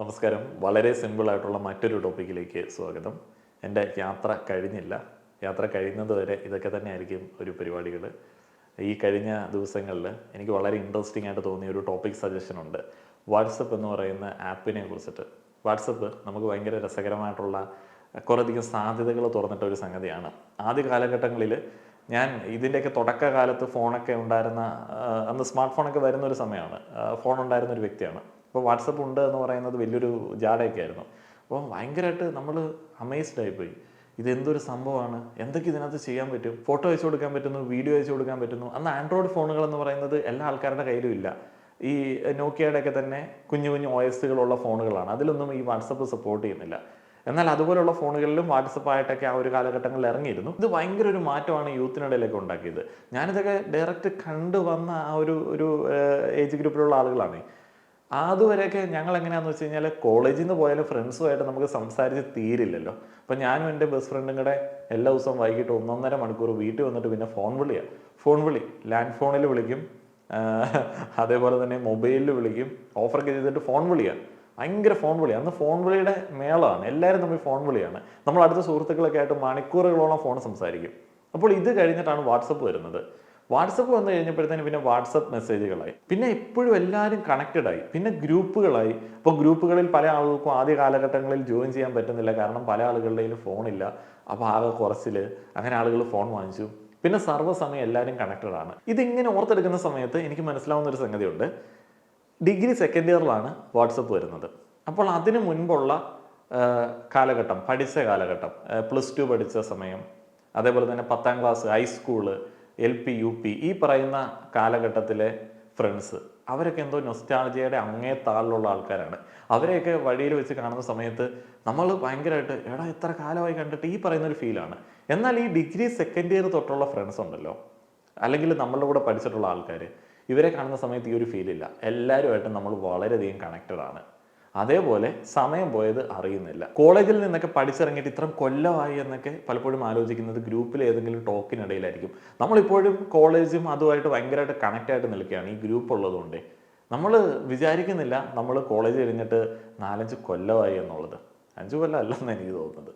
നമസ്കാരം. വളരെ സിമ്പിളായിട്ടുള്ള മറ്റൊരു ടോപ്പിക്കിലേക്ക് സ്വാഗതം. എന്റെ യാത്ര കഴിഞ്ഞില്ല. യാത്ര കഴിയുന്നത് വരെ ഇതൊക്കെ തന്നെ ആയിരിക്കും ഒരു പരിപാടികൾ. ഈ കഴിഞ്ഞ ദിവസങ്ങളിൽ എനിക്ക് വളരെ ഇൻട്രസ്റ്റിംഗ് ആയിട്ട് തോന്നിയ ഒരു ടോപ്പിക് സജഷൻ ഉണ്ട്. വാട്സപ്പ് എന്ന് പറയുന്ന ആപ്പിനെ കുറിച്ചിട്ട്. വാട്സപ്പ് നമുക്ക് ഭയങ്കര രസകരമായിട്ടുള്ള കുറേയധികം സാധ്യതകൾ തുറന്നിട്ട ഒരു സംഗതിയാണ്. ആദ്യ കാലഘട്ടങ്ങളിൽ ഞാൻ ഇതിന്റെയൊക്കെ തുടക്കകാലത്ത് ഫോണൊക്കെ ഉണ്ടായിരുന്ന അന്ന് സ്മാർട്ട് ഫോണൊക്കെ വരുന്ന ഒരു സമയമാണ്. ഫോൺ ഉണ്ടായിരുന്ന ഒരു വ്യക്തിയാണ്. അപ്പോൾ വാട്സപ്പ് ഉണ്ട് എന്ന് പറയുന്നത് വലിയൊരു ജാടയൊക്കെ ആയിരുന്നു അപ്പോൾ ഭയങ്കരമായിട്ട് നമ്മൾ അമേസ്ഡ് ആയിപ്പോയി ഇതെന്തൊരു സംഭവമാണ്? എന്തൊക്കെ ഇതിനകത്ത് ചെയ്യാൻ പറ്റും? ഫോട്ടോ അയച്ചു കൊടുക്കാൻ പറ്റുന്നു? വീഡിയോ അയച്ചു കൊടുക്കാൻ പറ്റുന്നു? അന്ന് ആൻഡ്രോയിഡ് ഫോണുകൾ എന്ന് പറയുന്നത് എല്ലാ ആൾക്കാരുടെ കയ്യിലും ഇല്ല. ഈ നോക്കിയയുടെ ഒക്കെ തന്നെ കുഞ്ഞു കുഞ്ഞു ഒ ഫോണുകളാണ് അതിലൊന്നും ഈ വാട്സപ്പ് സപ്പോർട്ട് ചെയ്യുന്നില്ല. എന്നാൽ അതുപോലുള്ള ഫോണുകളിലും വാട്സപ്പ് ആയിട്ടൊക്കെ ആ ഒരു കാലഘട്ടങ്ങളിൽ ഇറങ്ങിയിരുന്നു. ഇത് ഭയങ്കര ഒരു മാറ്റമാണ് യൂത്തിനിടയിലൊക്കെ ഉണ്ടാക്കിയത്. ഞാനിതൊക്കെ ഡയറക്റ്റ് കണ്ടു വന്ന ആ ഒരു ഒരു ഏജ് ഗ്രൂപ്പിലുള്ള ആളുകളാണ്. അതുവരെയൊക്കെ ഞങ്ങൾ എങ്ങനെയാണെന്ന് വെച്ച് കഴിഞ്ഞാൽ കോളേജിൽ നിന്ന് പോയാലും ഫ്രണ്ട്സുമായിട്ട് നമുക്ക് സംസാരിച്ച് തീരില്ലല്ലോ. അപ്പം ഞാനും എന്റെ ബെസ്റ്റ് ഫ്രണ്ടും കൂടെ എല്ലാ ദിവസവും വൈകിട്ട് ഒന്നൊന്നര മണിക്കൂർ വീട്ടിൽ വന്നിട്ട് പിന്നെ ഫോൺ വിളിയാണ് ഫോൺ വിളി ലാൻഡ് ഫോണിൽ വിളിക്കും. അതേപോലെ തന്നെ മൊബൈലിൽ വിളിക്കും. ഓഫറൊക്കെ ചെയ്തിട്ട് ഫോൺ വിളിയാണ് ഭയങ്കര ഫോൺ വിളി. അന്ന് ഫോൺ വിളിയുടെ മേളമാണ് എല്ലാവരും തമ്മിൽ ഫോൺ വിളിയാണ്. നമ്മൾ അടുത്ത സുഹൃത്തുക്കളൊക്കെ ആയിട്ട് മണിക്കൂറുകളോളം ഫോൺ സംസാരിക്കും. അപ്പോൾ ഇത് കഴിഞ്ഞിട്ടാണ് വാട്സപ്പ് വരുന്നത്. വാട്സപ്പ് വന്നു കഴിഞ്ഞപ്പോഴത്തേന് പിന്നെ വാട്സപ്പ് മെസ്സേജുകളായി. പിന്നെ എപ്പോഴും എല്ലാവരും കണക്റ്റഡ് ആയി പിന്നെ ഗ്രൂപ്പുകളായി. അപ്പോൾ ഗ്രൂപ്പുകളിൽ പല ആളുകൾക്കും ആദ്യ കാലഘട്ടങ്ങളിൽ ജോയിൻ ചെയ്യാൻ പറ്റുന്നില്ല. കാരണം പല ആളുകളുടെയും ഫോണില്ല. അപ്പോൾ ആകെ കുറച്ചിൽ അങ്ങനെ ആളുകൾ ഫോൺ വാങ്ങിച്ചു. പിന്നെ സർവസമയം എല്ലാവരും കണക്റ്റഡ് ആണ് ഇതിങ്ങനെ ഓർത്തെടുക്കുന്ന സമയത്ത് എനിക്ക് മനസ്സിലാവുന്ന ഒരു സംഗതിയുണ്ട്. ഡിഗ്രി സെക്കൻഡ് ഇയറിലാണ് വാട്സപ്പ് വരുന്നത്. അപ്പോൾ അതിന് മുൻപുള്ള കാലഘട്ടം പഠിച്ച കാലഘട്ടം പ്ലസ് ടു പഠിച്ച സമയം അതേപോലെ തന്നെ പത്താം class high school L P U P ഈ പറയുന്ന കാലഘട്ടത്തിലെ ഫ്രണ്ട്സ് അവരൊക്കെ എന്തോ നൊസ്റ്റാളജിയുടെ അങ്ങേ താളിലുള്ള ആൾക്കാരാണ്. അവരെയൊക്കെ വഴിയിൽ വെച്ച് കാണുന്ന സമയത്ത് നമ്മൾ ഭയങ്കരമായിട്ട് എടാ എത്ര കാലമായി കണ്ടിട്ട് ഈ പറയുന്ന ഒരു ഫീലാണ് എന്നാൽ ഈ ഡിഗ്രി സെക്കൻഡ് ഇയർ തൊട്ടുള്ള ഫ്രണ്ട്സ് ഉണ്ടല്ലോ. അല്ലെങ്കിൽ നമ്മളുടെ കൂടെ പഠിച്ചിട്ടുള്ള ആൾക്കാർ ഇവരെ കാണുന്ന സമയത്ത് ഈ ഒരു ഫീലില്ല എല്ലാവരുമായിട്ടും നമ്മൾ വളരെയധികം കണക്റ്റഡ് ആണ്. അതേപോലെ സമയം പോയത് അറിയുന്നില്ല. കോളേജിൽ നിന്നൊക്കെ പഠിച്ചിറങ്ങിയിട്ട് ഇത്രയും കൊല്ലമായി എന്നൊക്കെ പലപ്പോഴും ആലോചിക്കുന്നത് ഗ്രൂപ്പിൽ ഏതെങ്കിലും ടോക്കിനിടയിലായിരിക്കും. നമ്മളിപ്പോഴും കോളേജും അതുമായിട്ട് ഭയങ്കരമായിട്ട് കണക്റ്റ് ആയിട്ട് നിൽക്കുകയാണ് ഈ ഗ്രൂപ്പ് ഉള്ളതുകൊണ്ട്. നമ്മൾ വിചാരിക്കുന്നില്ല നമ്മൾ കോളേജ് കഴിഞ്ഞിട്ട് നാലഞ്ച് കൊല്ലമായി എന്നുള്ളത്. അഞ്ച് കൊല്ലം അല്ലെന്ന് എനിക്ക് തോന്നുന്നത്.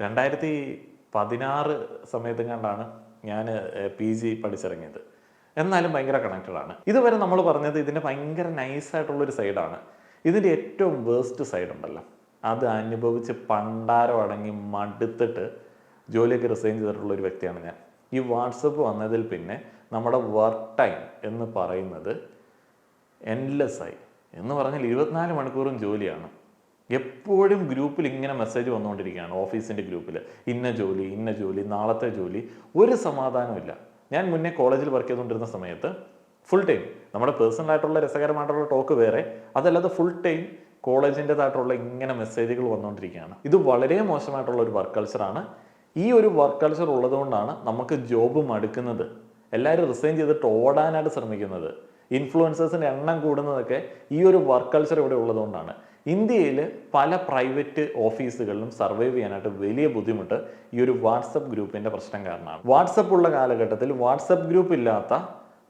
രണ്ടായിരത്തി പതിനാറ് സമയത്തും കണ്ടാണ് ഞാൻ പി ജി പഠിച്ചിറങ്ങിയത്. എന്നാലും ഭയങ്കര കണക്റ്റഡ് ആണ്. ഇതുവരെ നമ്മൾ പറഞ്ഞത് ഇതിന്റെ ഭയങ്കര നൈസായിട്ടുള്ളൊരു സൈഡാണ് ഇതിന്റെ ഏറ്റവും വേസ്റ്റ് സൈഡ് ഉണ്ടല്ലോ. അത് അനുഭവിച്ച് പണ്ടാരം അടങ്ങി മടുത്തിട്ട് ജോലിയൊക്കെ റിസൈൻ ചെയ്തിട്ടുള്ള ഒരു വ്യക്തിയാണ് ഞാൻ. ഈ വാട്സപ്പ് വന്നതിൽ പിന്നെ നമ്മുടെ വർക്ക് ടൈം എന്ന് പറയുന്നത് എൻലെസ് ആയി. എന്ന് പറഞ്ഞാൽ ഇരുപത്തിനാല് മണിക്കൂറും ജോലിയാണ്. എപ്പോഴും ഗ്രൂപ്പിൽ ഇങ്ങനെ മെസ്സേജ് വന്നുകൊണ്ടിരിക്കുകയാണ്. ഓഫീസിന്റെ ഗ്രൂപ്പിൽ ഇന്ന ജോലി ഇന്ന ജോലി നാളത്തെ ജോലി. ഒരു സമാധാനമില്ല ഞാൻ മുന്നേ കോളേജിൽ വർക്ക് ചെയ്തുകൊണ്ടിരുന്ന സമയത്ത് ഫുൾ ടൈം നമ്മുടെ പേഴ്സണൽ ആയിട്ടുള്ള രസകരമായിട്ടുള്ള ടോക്ക് വേറെ. അതല്ലാതെ ഫുൾ ടൈം കോളേജിന്റെതായിട്ടുള്ള ഇങ്ങനെ മെസ്സേജുകൾ വന്നുകൊണ്ടിരിക്കുകയാണ് ഇത് വളരെ മോശമായിട്ടുള്ള ഒരു വർക്ക് കൾച്ചറാണ് ഈ ഒരു വർക്ക് കൾച്ചർ ഉള്ളതുകൊണ്ടാണ് നമുക്ക് ജോബ് മടുക്കുന്നത്. എല്ലാവരും റിസൈൻ ചെയ്തിട്ട് ഓടാനായിട്ട് ശ്രമിക്കുന്നത്. ഇൻഫ്ലുവൻസേഴ്സിന്റെ എണ്ണം കൂടുന്നതൊക്കെ ഈ ഒരു വർക്ക് കൾച്ചർ ഇവിടെ ഉള്ളതുകൊണ്ടാണ്. ഇന്ത്യയിൽ പല പ്രൈവറ്റ് ഓഫീസുകളിലും സർവൈവ് ചെയ്യാനായിട്ട് വലിയ ബുദ്ധിമുട്ട് ഈ ഒരു വാട്സപ്പ് ഗ്രൂപ്പിന്റെ പ്രശ്നം കാരണമാണ്. വാട്സപ്പ് ഉള്ള കാലഘട്ടത്തിൽ വാട്സപ്പ് ഗ്രൂപ്പ് ഇല്ലാത്ത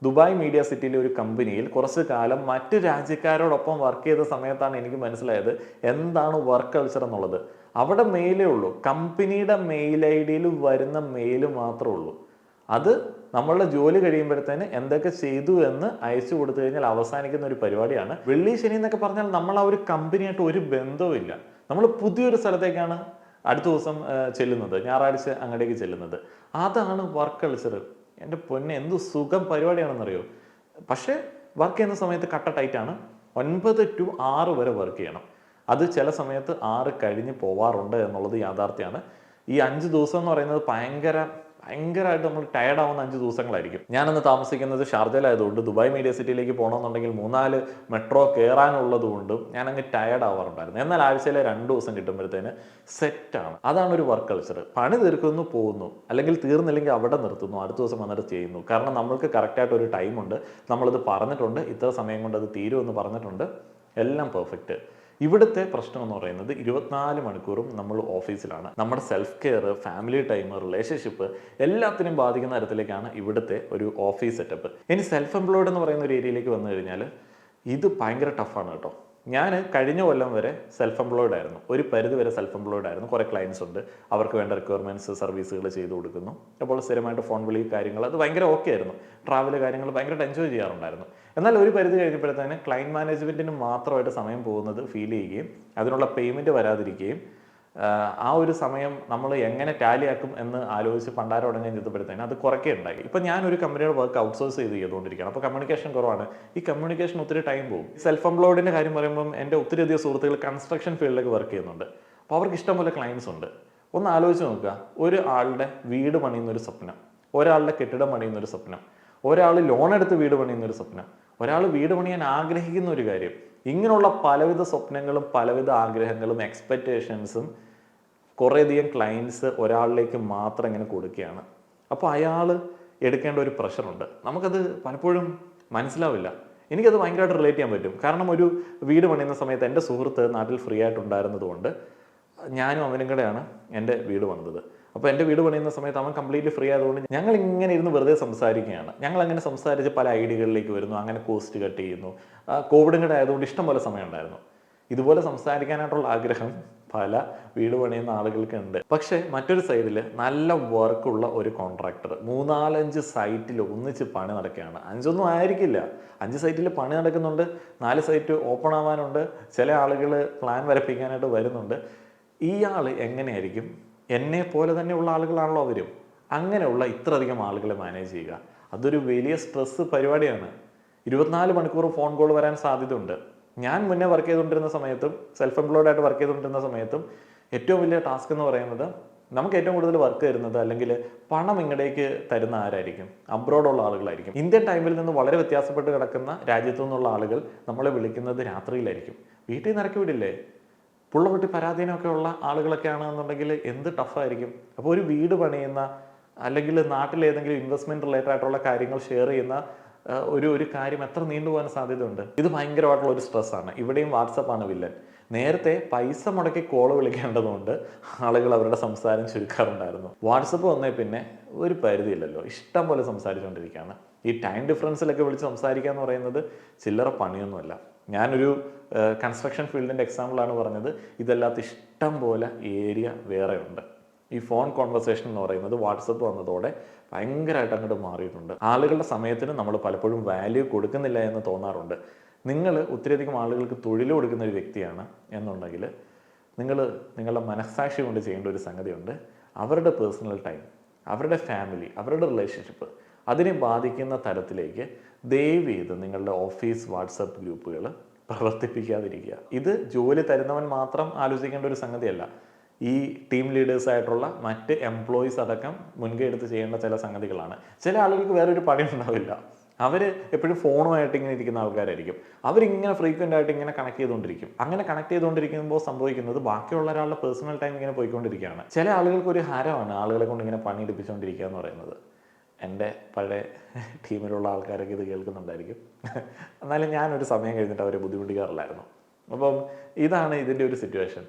ദുബായ് മീഡിയ സിറ്റിയിലെ ഒരു കമ്പനിയിൽ കുറച്ച് കാലം മറ്റ് രാജ്യക്കാരോടൊപ്പം വർക്ക് ചെയ്ത സമയത്താണ് എനിക്ക് മനസ്സിലായത് എന്താണ് വർക്ക് കൾച്ചർ എന്നുള്ളത്. അവിടെ മെയിലേ ഉള്ളൂ. കമ്പനിയുടെ മെയിൽ ഐ ഡിയിൽ വരുന്ന മെയിൽ മാത്രമേ ഉള്ളൂ. അത് നമ്മളുടെ ജോലി കഴിയുമ്പോഴത്തേന് എന്തൊക്കെ ചെയ്തു എന്ന് അയച്ചു കൊടുത്തു കഴിഞ്ഞാൽ അവസാനിക്കുന്ന ഒരു പരിപാടിയാണ്. വെള്ളി ശനി എന്നൊക്കെ പറഞ്ഞാൽ നമ്മൾ ആ ഒരു കമ്പനിയായിട്ട് ഒരു ബന്ധവുമില്ല നമ്മൾ പുതിയൊരു സ്ഥലത്തേക്കാണ് അടുത്ത ദിവസം ചെല്ലുന്നത്. ഞായറാഴ്ച അങ്ങോട്ടേക്ക് ചെല്ലുന്നത്. അതാണ് വർക്ക് കൾച്ചർ. എന്റെ പൊന്നെ എന്ത് സുഖം പരിപാടിയാണെന്നറിയോ? പക്ഷേ വർക്ക് ചെയ്യുന്ന സമയത്ത് കട്ട ടൈറ്റാണ് ഒൻപത് ടു ആറ് വരെ വർക്ക് ചെയ്യണം. അത് ചില സമയത്ത് ആറ് കഴിഞ്ഞ് പോവാറുണ്ട് എന്നുള്ളത് യാഥാർത്ഥ്യമാണ് ഈ അഞ്ച് ദിവസം എന്ന് പറയുന്നത് ഭയങ്കര ഭയങ്കരമായിട്ട് നമ്മൾ ടയർഡ് ആവുന്ന അഞ്ച് ദിവസങ്ങളായിരിക്കും. ഞാനന്ന് താമസിക്കുന്നത് ഷാർജയിലായതുകൊണ്ട് ദുബായ് മീഡിയ സിറ്റിയിലേക്ക് പോകണമെന്നുണ്ടെങ്കിൽ മൂന്നാൽ മെട്രോ കയറാനുള്ളതുകൊണ്ടും ഞാൻ അങ്ങ് ടയർഡ് ആവാറുണ്ടായിരുന്നു. എന്നാൽ ആഴ്ചയിലെ രണ്ട് ദിവസം കിട്ടുമ്പോഴത്തേന് സെറ്റാണ് അതാണ് ഒരു വർക്ക് കൾച്ചർ പണി തീർക്കുന്നു പോകുന്നു. അല്ലെങ്കിൽ തീർന്നില്ലെങ്കിൽ അവിടെ നിർത്തുന്നു അടുത്ത ദിവസം വന്നിട്ട് ചെയ്യുന്നു. കാരണം നമ്മൾക്ക് കറക്റ്റായിട്ട് ഒരു ടൈമുണ്ട് നമ്മളത് പറഞ്ഞിട്ടുണ്ട്. ഇത്ര സമയം കൊണ്ട് അത് തീരുമെന്ന് പറഞ്ഞിട്ടുണ്ട്. എല്ലാം പെർഫെക്റ്റ് ഇവിടുത്തെ പ്രശ്നം എന്ന് പറയുന്നത് ഇരുപത്തിനാല് മണിക്കൂറും നമ്മൾ ഓഫീസിലാണ്. നമ്മുടെ self care family time relationship എല്ലാത്തിനും ബാധിക്കുന്ന തരത്തിലേക്കാണ് ഇവിടുത്തെ ഒരു ഓഫീസ് സെറ്റപ്പ് ഇനി സെൽഫ് എംപ്ലോയ്ഡ് എന്ന് പറയുന്ന ഒരു ഏരിയയിലേക്ക് വന്നു കഴിഞ്ഞാൽ ഇത് ഭയങ്കര ടഫാണ് കേട്ടോ. ഞാൻ കഴിഞ്ഞ കൊല്ലം വരെ സെൽഫ് എംപ്ലോയിഡ് ആയിരുന്നു. ഒരു പരിധി വരെ സെൽഫ് എംപ്ലോയിഡ് ആയിരുന്നു. കുറേ ക്ലയൻസ് ഉണ്ട്. അവർക്ക് വേണ്ട റിക്വയർമെന്റ്സ് സർവീസുകൾ ചെയ്തു കൊടുക്കുന്നു. അപ്പോൾ സ്ഥിരമായിട്ട് ഫോൺ വിളി കാര്യങ്ങൾ അത് ഭയങ്കര ഓക്കെ ആയിരുന്നു. ട്രാവൽ കാര്യങ്ങൾ ഭയങ്കരമായിട്ട് എൻജോയ് ചെയ്യാറുണ്ടായിരുന്നു. എന്നാൽ ഒരു പരിധി കഴിഞ്ഞപ്പോഴത്തേന് ക്ലയന്റ് മാനേജ്മെന്റിന് മാത്രമായിട്ട് സമയം പോകുന്നത് ഫീൽ ചെയ്യുകയും അതിനുള്ള പേയ്മെന്റ് വരാതിരിക്കുകയും ആ ഒരു സമയം നമ്മൾ എങ്ങനെ ടാലിയാക്കും എന്ന് ആലോചിച്ച് പണ്ടാരം ഉടനെ ചെയ്തപ്പോഴത്തേന് അത് കുറയ്ക്കേ ഉണ്ടായി. ഇപ്പം ഞാനൊരു കമ്പനിയുടെ വർക്ക് ഔട്ട്സോഴ്സ് ചെയ്ത് ചെയ്തുകൊണ്ടിരിക്കുകയാണ്. അപ്പോൾ കമ്മ്യൂണിക്കേഷൻ കുറവാണ്. ഈ കമ്മ്യൂണിക്കേഷൻ ഒത്തിരി ടൈം പോകും സെൽഫ് എംപ്ലോയിഡിന്റെ കാര്യം പറയുമ്പം എന്റെ ഒത്തിരി അധികം സുഹൃത്തുക്കൾ കൺസ്ട്രക്ഷൻ ഫീൽഡിലേക്ക് വർക്ക് ചെയ്യുന്നുണ്ട്. അപ്പോൾ അവർക്ക് ഇഷ്ടംപോലെ ക്ലയൻസ് ഉണ്ട്. ഒന്ന് ആലോചിച്ച് നോക്കുക. ഒരു ആളുടെ വീട് പണിയുന്നൊരു സ്വപ്നം. ഒരാളുടെ കെട്ടിടം പണിയുന്നൊരു സ്വപ്നം. ഒരാൾ ലോൺ എടുത്ത് വീട് പണിയുന്നൊരു സ്വപ്നം. ഒരാൾ വീട് പണിയാൻ ആഗ്രഹിക്കുന്ന ഒരു കാര്യം. ഇങ്ങനെയുള്ള പലവിധ സ്വപ്നങ്ങളും പലവിധ ആഗ്രഹങ്ങളും എക്സ്പെക്റ്റേഷൻസും കുറേയധികം ക്ലയൻസ് ഒരാളിലേക്ക് മാത്രം ഇങ്ങനെ കൊടുക്കുകയാണ്. അപ്പോൾ അയാൾ എടുക്കേണ്ട ഒരു പ്രഷറുണ്ട് നമുക്കത് പലപ്പോഴും മനസ്സിലാവില്ല. എനിക്കത് ഭയങ്കരമായിട്ട് റിലേറ്റ് ചെയ്യാൻ പറ്റും. കാരണം ഒരു വീട് പണിയുന്ന സമയത്ത് എന്റെ സുഹൃത്ത് നാട്ടിൽ ഫ്രീ ആയിട്ടുണ്ടായിരുന്നതുകൊണ്ട് ഞാനും അവനും കൂടെയാണ് എന്റെ വീട് പണിതത്. അപ്പോൾ എന്റെ വീട് പണിയുന്ന സമയത്ത് അവൻ കംപ്ലീറ്റ്ലി ഫ്രീ ആയതുകൊണ്ട് ഞങ്ങൾ ഇങ്ങനെ ഇരുന്ന് വെറുതെ സംസാരിക്കുകയാണ്. ഞങ്ങൾ അങ്ങനെ സംസാരിച്ച് പല ഐഡിയകളിലേക്ക് വരുന്നു. അങ്ങനെ കോസ്റ്റ് കട്ട് ചെയ്യുന്നു. കോവിഡും കൂടെ ആയതുകൊണ്ട് ഇഷ്ടംപോലെ സമയം ഉണ്ടായിരുന്നു. ഇതുപോലെ സംസാരിക്കാനായിട്ടുള്ള ആഗ്രഹം പല വീട് പണിയുന്ന ആളുകൾക്ക് ഉണ്ട് പക്ഷേ മറ്റൊരു സൈഡിൽ നല്ല വർക്കുള്ള ഒരു കോൺട്രാക്ടർ മൂന്നാലഞ്ച് സൈറ്റിൽ ഒന്നിച്ച് പണി നടക്കുകയാണ്. അഞ്ചൊന്നും ആയിരിക്കില്ല. അഞ്ച് സൈറ്റിൽ പണി നടക്കുന്നുണ്ട്. നാല് സൈറ്റ് ഓപ്പൺ ആവാനുണ്ട്. ചില ആളുകൾ പ്ലാൻ വരപ്പിക്കാനായിട്ട് വരുന്നുണ്ട്. ഇയാൾ എങ്ങനെയായിരിക്കും? എന്നെ പോലെ തന്നെയുള്ള ആളുകളാണല്ലോ അവരും. അങ്ങനെയുള്ള ഇത്രയധികം ആളുകളെ മാനേജ് ചെയ്യുക. അതൊരു വലിയ സ്ട്രെസ് പരിപാടിയാണ്. ഇരുപത്തിനാല് മണിക്കൂർ ഫോൺ കോൾ വരാൻ സാധ്യതയുണ്ട്. ഞാൻ മുന്നേ വർക്ക് ചെയ്തുകൊണ്ടിരുന്ന സമയത്തും സെൽഫ് എംപ്ലോയ്ഡ് ആയിട്ട് വർക്ക് ചെയ്തുകൊണ്ടിരുന്ന സമയത്തും ഏറ്റവും വലിയ ടാസ്ക് എന്ന് പറയുന്നത് നമുക്ക് ഏറ്റവും കൂടുതൽ വർക്ക് തരുന്നത് അല്ലെങ്കിൽ പണം ഇങ്ങടേക്ക് തരുന്ന ആരായിരിക്കും? അബ്രോഡ് ഉള്ള ആളുകളായിരിക്കും. ഇന്ത്യൻ ടൈമിൽ നിന്ന് വളരെ വ്യത്യാസപ്പെട്ട് കിടക്കുന്ന രാജ്യത്തു നിന്നുള്ള ആളുകൾ നമ്മളെ വിളിക്കുന്നത് രാത്രിയിലായിരിക്കും. വീട്ടിൽ നിന്ന് ഇറക്കി വിടില്ലേ പുള്ളപൊട്ടി പരാധീനമൊക്കെ ഉള്ള ആളുകളൊക്കെ ആണെന്നുണ്ടെങ്കിൽ എന്ത് ടഫായിരിക്കും അപ്പോൾ ഒരു വീട് പണിയുന്ന അല്ലെങ്കിൽ നാട്ടിലേതെങ്കിലും ഇൻവെസ്റ്റ്മെന്റ് റിലേറ്റഡ് ആയിട്ടുള്ള കാര്യങ്ങൾ ഷെയർ ചെയ്യുന്ന ഒരു ഒരു കാര്യം എത്ര നീണ്ടുപോകാൻ സാധ്യതയുണ്ട്. ഇത് ഭയങ്കരമായിട്ടുള്ള ഒരു സ്ട്രെസ്സാണ് ഇവിടെയും വാട്സപ്പാണ് വില്ലൻ. നേരത്തെ പൈസ മുടക്കി കോൾ വിളിക്കേണ്ടതുകൊണ്ട് ആളുകൾ അവരുടെ സംസാരം ചുരുക്കാറുണ്ടായിരുന്നു. വാട്സപ്പ് വന്നേ പിന്നെ ഒരു പരിധിയില്ലല്ലോ. ഇഷ്ടം പോലെ സംസാരിച്ചുകൊണ്ടിരിക്കുകയാണ്. ഈ ടൈം ഡിഫറൻസിലൊക്കെ വിളിച്ച് സംസാരിക്കുക എന്ന് പറയുന്നത് ചില്ലറ പണിയൊന്നുമല്ല. ഞാനൊരു കൺസ്ട്രക്ഷൻ ഫീൽഡിന്റെ എക്സാമ്പിളാണ് പറഞ്ഞത്. ഇതല്ലാത്ത ഇഷ്ടം പോലെ ഏരിയ വേറെ ഉണ്ട് ഈ ഫോൺ കോൺവെർസേഷൻ എന്ന് പറയുന്നത് വാട്സപ്പ് വന്നതോടെ ഭയങ്കരമായിട്ട് അങ്ങോട്ട് മാറിയിട്ടുണ്ട്. ആളുകളുടെ സമയത്തിന് നമ്മൾ പലപ്പോഴും വാല്യൂ കൊടുക്കുന്നില്ല എന്ന് തോന്നാറുണ്ട്. നിങ്ങൾ ഒത്തിരിയധികം ആളുകൾക്ക് തൊഴിൽ കൊടുക്കുന്ന ഒരു വ്യക്തിയാണ് എന്നുണ്ടെങ്കിൽ നിങ്ങൾ നിങ്ങളുടെ മനസ്സാക്ഷി കൊണ്ട് ചെയ്യേണ്ട ഒരു സംഗതിയുണ്ട്. അവരുടെ പേഴ്സണൽ ടൈം അവരുടെ ഫാമിലി അവരുടെ റിലേഷൻഷിപ്പ് അതിനെ ബാധിക്കുന്ന തരത്തിലേക്ക് ദയവ് ചെയ്ത് നിങ്ങളുടെ ഓഫീസ് വാട്സപ്പ് ഗ്രൂപ്പുകൾ പ്രവർത്തിപ്പിക്കാതിരിക്കുക. ഇത് ജോലി തരുന്നവൻ മാത്രം ആലോചിക്കേണ്ട ഒരു സംഗതിയല്ല. ഈ ടീം ലീഡേഴ്സായിട്ടുള്ള മറ്റ് എംപ്ലോയീസ് അടക്കം മുൻകൈ എടുത്ത് ചെയ്യേണ്ട ചില സംഗതികളാണ്. ചില ആളുകൾക്ക് വേറൊരു പണി ഉണ്ടാവില്ല അവർ എപ്പോഴും ഫോണുമായിട്ട് ഇങ്ങനെ ഇരിക്കുന്ന ആൾക്കാരായിരിക്കും. അവരിങ്ങനെ ഫ്രീക്വന്റ് ആയിട്ട് ഇങ്ങനെ കണക്ട് ചെയ്തുകൊണ്ടിരിക്കും. അങ്ങനെ കണക്ട് ചെയ്തുകൊണ്ടിരിക്കുമ്പോൾ സംഭവിക്കുന്നത് ബാക്കിയുള്ള ഒരാളുടെ പേഴ്സണൽ ടൈം ഇങ്ങനെ പോയിക്കൊണ്ടിരിക്കുകയാണ്. ചില ആളുകൾക്ക് ഒരു ഹരമാണ് ആളുകളെ കൊണ്ട് ഇങ്ങനെ പണി എടുപ്പിച്ചുകൊണ്ടിരിക്കുക എന്ന് പറയുന്നത്. എന്റെ പഴയ ടീമിലുള്ള ആൾക്കാരൊക്കെ ഇത് കേൾക്കുന്നുണ്ടായിരിക്കും. എന്നാലും ഞാനൊരു സമയം കഴിഞ്ഞിട്ട് അവരെ ബുദ്ധിമുട്ടിക്കാറില്ലായിരുന്നു. അപ്പം ഇതാണ് ഇതിന്റെ ഒരു സിറ്റുവേഷൻ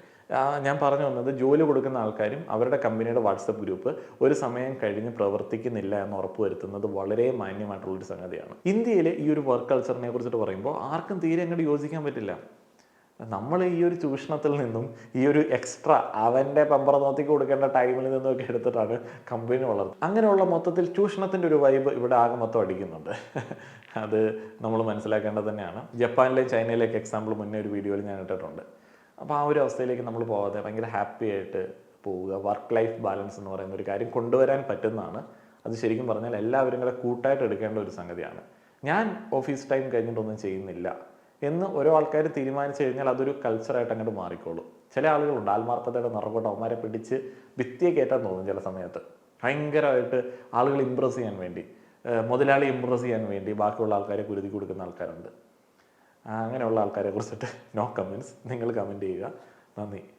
ഞാൻ പറഞ്ഞു വന്നത് ജോലി കൊടുക്കുന്ന ആൾക്കാരും അവരുടെ കമ്പനിയുടെ വാട്സപ്പ് ഗ്രൂപ്പ് ഒരു സമയം കഴിഞ്ഞ് പ്രവർത്തിക്കുന്നില്ല എന്ന് ഉറപ്പുവരുത്തുന്നത് വളരെ മാന്യമായിട്ടുള്ളൊരു സംഗതിയാണ്. ഇന്ത്യയിലെ ഈ ഒരു വർക്ക് കൾച്ചറിനെ കുറിച്ചിട്ട് പറയുമ്പോൾ ആർക്കും തീരെ അങ്ങോട്ട് യോജിക്കാൻ പറ്റില്ല. നമ്മൾ ഈ ഒരു ചൂഷണത്തിൽ നിന്നും ഈ ഒരു എക്സ്ട്രാ അവന്റെ പമ്പറ നോത്തി കൊടുക്കേണ്ട ടൈമിൽ നിന്നൊക്കെ എടുത്തിട്ടാണ് കമ്പനി വളർന്നത് അങ്ങനെയുള്ള മൊത്തത്തിൽ ചൂഷണത്തിന്റെ ഒരു വൈബ് ഇവിടെ ആകെ മൊത്തം അടിക്കുന്നുണ്ട്. അത് നമ്മൾ മനസ്സിലാക്കേണ്ടത് തന്നെയാണ്. ജപ്പാനിലെയും ചൈനയിലേക്ക് എക്സാമ്പിൾ മുന്നേ ഒരു വീഡിയോയിൽ ഞാൻ ഇട്ടിട്ടുണ്ട്. അപ്പോൾ ആ ഒരു അവസ്ഥയിലേക്ക് നമ്മൾ പോകാതെ ഭയങ്കര ഹാപ്പി ആയിട്ട് പോവുക. വർക്ക് ലൈഫ് ബാലൻസ് എന്ന് പറയുന്ന ഒരു കാര്യം കൊണ്ടുവരാൻ പറ്റുന്നതാണ്. അത് ശരിക്കും പറഞ്ഞാൽ എല്ലാവരും കൂടെ കൂട്ടായിട്ട് എടുക്കേണ്ട ഒരു സംഗതിയാണ്. ഞാൻ ഓഫീസ് ടൈം കഴിഞ്ഞിട്ടൊന്നും ചെയ്യുന്നില്ല എന്ന് ഓരോ ആൾക്കാർ തീരുമാനിച്ചു കഴിഞ്ഞാൽ അതൊരു കൾച്ചറായിട്ട് അങ്ങോട്ട് മാറിക്കോളും. ചില ആളുകളുണ്ട് ആത്മാർത്ഥതയുടെ നിറകൊട്ട് അവന്മാരെ പിടിച്ച് ഭിത്തിയെ കയറ്റാൻ തോന്നും ചില സമയത്ത്. ഭയങ്കരമായിട്ട് ആളുകൾ ഇമ്പ്രസ് ചെയ്യാൻ വേണ്ടി മുതലാളി ഇമ്പ്രസ് ചെയ്യാൻ വേണ്ടി ബാക്കിയുള്ള ആൾക്കാരെ കുരുതി കൊടുക്കുന്ന ആൾക്കാരുണ്ട്. അങ്ങനെയുള്ള ആൾക്കാരെ കുറിച്ചിട്ട് നോ കമൻസ് നിങ്ങൾ കമന്റ് ചെയ്യുക. നന്ദി.